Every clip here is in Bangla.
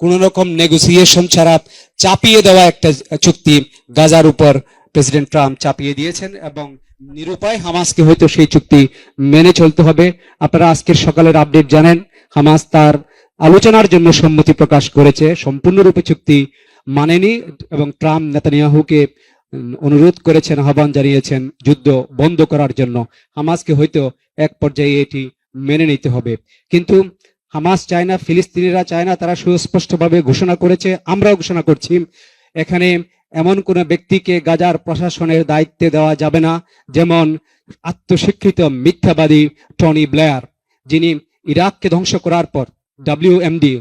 কোন রকম নেগোসিয়েশন ছাড়া চাপিয়ে দেওয়া একটা চুক্তি গাজার উপর প্রেসিডেন্ট ট্রাম্প চাপিয়ে দিয়েছেন এবং নিরুপায় হামাসকে হয়তো সেই চুক্তি মেনে চলতে হবে। আপনারা আজকের সকালের আপডেট জানেন, হামাস তার আলোচনার জন্য সম্মতি প্রকাশ করেছে। সম্পূর্ণরূপে চুক্তি মানেনি এবং ট্রাম্প নেতানিয়াহুকে অনুরোধ করেছেন, আহ্বান জানিয়েছেন যুদ্ধ বন্ধ করার জন্য। হামাসকে হয়তো এক পর্যায়ে এটি মেনে নিতে হবে। কিন্তু হামাস চায় না ফিলিস্তিনিরা চায় না তারা সুস্পষ্টভাবে ঘোষণা করেছে, আমরাও ঘোষণা করছি। এখানে এমন কোন ব্যক্তিকে গাজার প্রশাসনের দায়িত্বে দেওয়া যাবে না, যেমন আত্মশিক্ষিত মিথ্যাবাদী টনি ব্লেয়ার, যিনি ইরাককে ধ্বংস করার পর WMD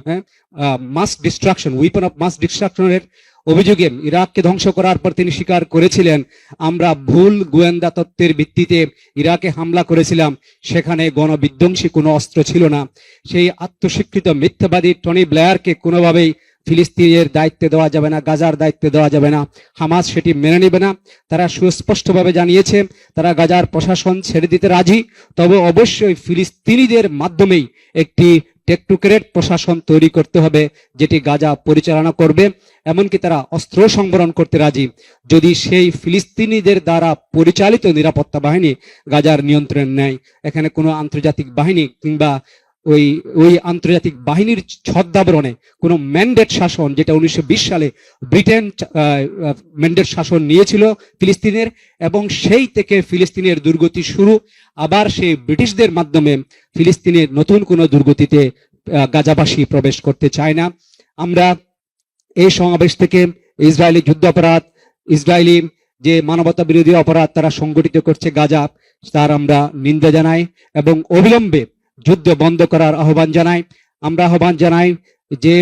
mass destruction weapon of mass ডিস্ট্রাকশনের অভিযোগে ইরাককে ধ্বংস করার পর তিনি স্বীকার করেছিলেন, আমরা ভুল গোয়েন্দা তত্ত্বের ভিত্তিতে ইরাকে হামলা করেছিলাম, সেখানে গণবিধ্বংসী কোনো অস্ত্র ছিল না। সেই আত্মস্বীকৃত মিথ্যাবাদী টনি ব্লেয়ারকে কোনোভাবেই ফিলিস্তিনের দায়িত্বে দেওয়া যাবে না, গাজার দায়িত্বে দেওয়া যাবে না। হামাস সেটি মেনে নেবে না। তারা সুস্পষ্টভাবে জানিয়েছে, তারা গাজার প্রশাসন ছেড়ে দিতে রাজি। তবে অবশ্যই ফিলিস্তিনিদের মাধ্যমেই একটি টেকটুকেরেট প্রশাসন তৈরি করতে হবে, যেটি গাজা পরিচালনা করবে, এমনকি তারা অস্ত্র সংবরণ করতে রাজি। যদি সেই ফিলিস্তিনিদের দ্বারা পরিচালিত নিরাপত্তা বাহিনী গাজার নিয়ন্ত্রণ নেয়, এখানে কোনো আন্তর্জাতিক বাহিনী কিংবা ওই ওই আন্তর্জাতিক বাহিনীর ছদ্মাবরণে কোনো ম্যান্ডেট শাসন, যেটা উনিশশো বিশ সালে ব্রিটেন ম্যান্ডেট শাসন নিয়েছিল ফিলিস্তিনের, এবং সেই থেকে ফিলিস্তিনের দুর্গতি শুরু। আবার সেই ব্রিটিশদের মাধ্যমে ফিলিস্তিনের নতুন কোনো দুর্গতিতে গাজাবাসী প্রবেশ করতে চায় না। আমরা এই সমাবেশ থেকে ইসরায়েলি যুদ্ধ অপরাধ, ইসরায়েলি যে মানবতা বিরোধী অপরাধ তারা সংগঠিত করছে গাজা, তার আমরা নিন্দা জানাই এবং অবিলম্বে যুদ্ধ বন্ধ করার আহ্বান জানাই। আমরা আহ্বান জানাই যে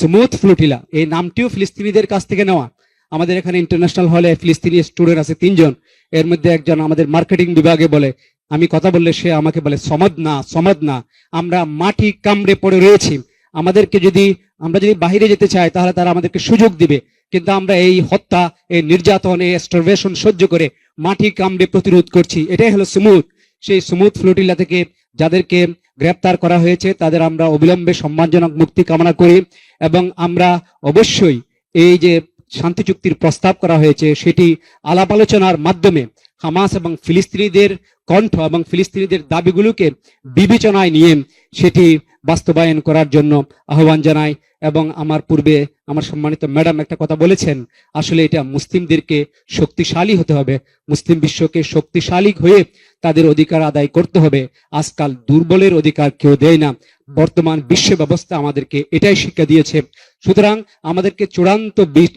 সুমুথ ফ্লুটিলা, এই নামটিও ফিলিস্তিনিদের কাছ থেকে নেওয়া। আমাদের এখানে ইন্টারন্যাশনাল হলে ফিলিস্তিনি স্টুডেন্ট আছে তিনজন। এর মধ্যে একজন আমাদের মার্কেটিং বিভাগে বলে, আমি কথা বললে সে আমাকে বলে, সমাদ না সমাদ না, আমরা মাটি কামড়ে পড়ে রয়েছি। আমাদেরকে যদি, আমরা যদি বাইরে যেতে চাই, তাহলে তারা আমাদেরকে সুযোগ দিবে। কিন্তু আমরা এই হত্যা, এই নির্যাতন, এই স্টারভেশন সহ্য করে মাটি কামড়ে প্রতিরোধ করছি। এটাই হলো স্মুথ। সেই সুমুদ ফ্লোটিলা থেকে যাদেরকে গ্রেপ্তার করা হয়েছে, তাদের আমরা অবিলম্বে সম্মানজনক মুক্তি কামনা করি এবং আমরা অবশ্যই এই যে শান্তি চুক্তির প্রস্তাব করা হয়েছে, সেটি আলাপ আলোচনার মাধ্যমে হামাস এবং ফিলিস্তিনিদের কণ্ঠ এবং ফিলিস্তিনিদের দাবিগুলোকে বিবেচনায় নিয়ে সেটি বাস্তবায়ন করার জন্য আহ্বান জানাই এবং আমার পূর্বে আমার সম্মানিত ম্যাডাম একটা কথা বলেছেন, আসলে এটা মুসলিমদেরকে শক্তিশালী হতে হবে। মুসলিম বিশ্বকে শক্তিশালী হয়ে তাদের অধিকার আদায় করতে হবে। আজকাল দুর্বলের অধিকার কেউ দেয় না। বর্তমান বিশ্ব ব্যবস্থা আমাদেরকে এটাই শিক্ষা দিয়েছে। সুতরাং আমাদেরকে চূড়ান্ত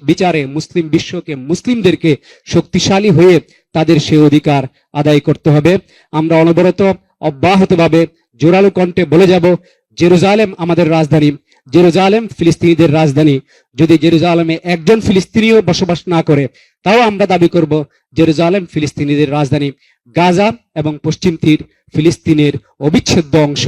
বিচারে মুসলিম বিশ্বকে মুসলিমদেরকে শক্তিশালী হয়ে তাদের সে অধিকার আদায় করতে হবে। আমরা অনবরত অব্যাহতভাবে জোরালো কণ্ঠে বলে যাব। জেরুজালেম আমাদের রাজধানী, জেরুজালেম ফিলিস্তিনিদের রাজধানী। যদি জেরুজালেমে একজন ফিলিস্তিনিও বসবাস না করে, তাও আমরা দাবি করব জেরুজালেম ফিলিস্তিনিদের রাজধানী। গাজা এবং পশ্চিম তীর ফিলিস্তিনের অবিচ্ছেদ্য অংশ।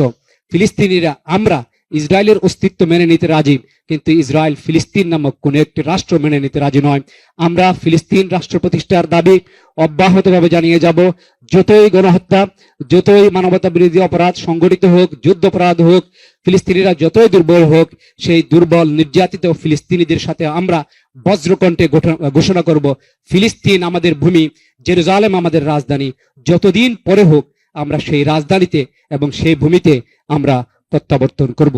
ফিলিস্তিনিরা আমরা ইসরায়েলের অস্তিত্ব মেনে নিতে রাজি, কিন্তু ইসরায়েল ফিলিস্তিন নামক কোন একটি রাষ্ট্র মেনে নিতে রাজি নয়। আমরা ফিলিস্তিন রাষ্ট্র প্রতিষ্ঠার দাবি অব্যাহতভাবে জানিয়ে যাব, যতই গণহত্যা, যতই মানবতা বিরোধী অপরাধ সংগঠিত হোক যুদ্ধ অপরাধ হোক, ফিলিস্তিনিরা যতই দুর্বল হোক, সেই দুর্বল, নির্যাতিত ফিলিস্তিনিদের সাথে আমরা বজ্রকণ্ঠে ঘোষণা- ঘোষণা করব, ফিলিস্তিন আমাদের ভূমি, জেরুজালেম আমাদের রাজধানী। যতদিন পরে হোক, আমরা সেই রাজধানীতে এবং সেই ভূমিতে আমরা প্রত্যাবর্তন করব।